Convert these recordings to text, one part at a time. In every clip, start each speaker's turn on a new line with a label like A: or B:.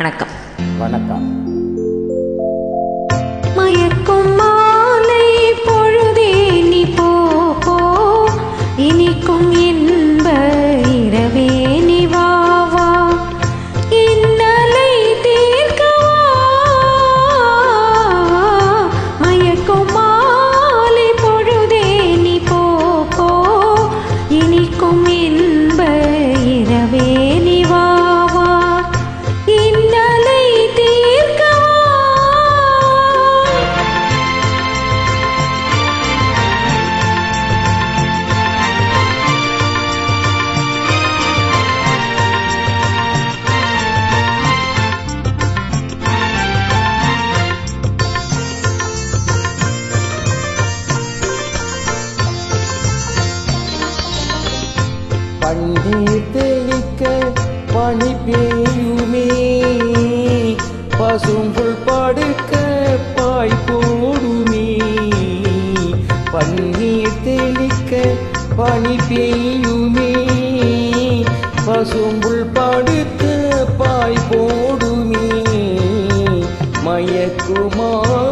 A: வணக்கம்.
B: வணக்கம். கண்ணீர் தெளிக்க பனி பெய்யுமே. பசும்புல் படுக்க பாய் போடுமே. பன்னீர் தெளிக்க பனி பெய்யுமே. பசும்புல் படுக்க பாய் போடுமே. மயக்குமார்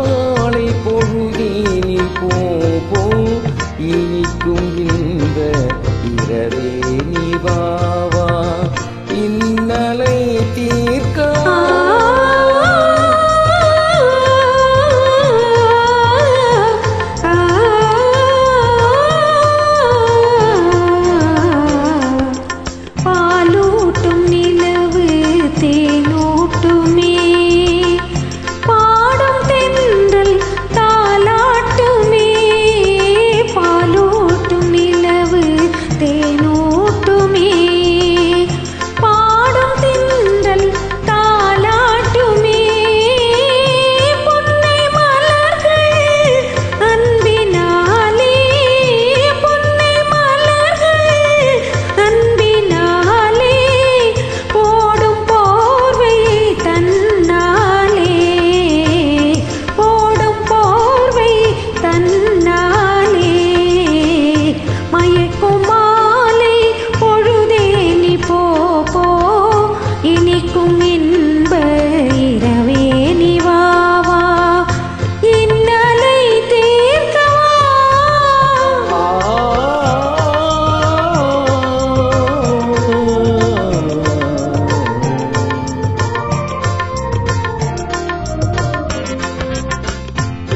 B: இனிக்கும் இன்ப இரவே நிவாவா இன்னலை
C: தீர்க்கவா.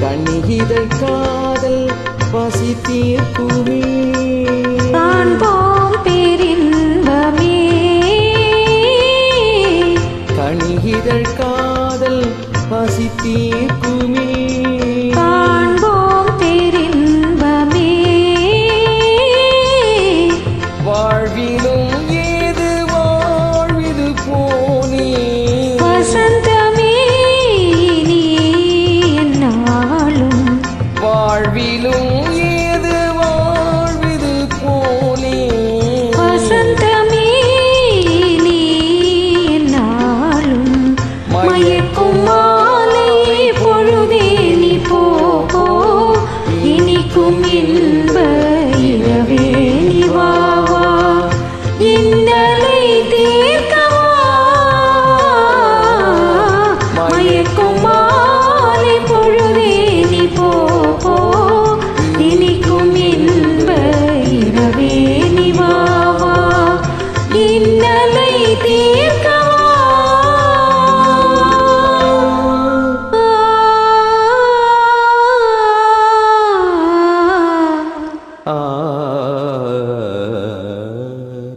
B: தனிகிதை காதல் பசி தீர்க்கும் பசி தீர்க்குமே Almighty.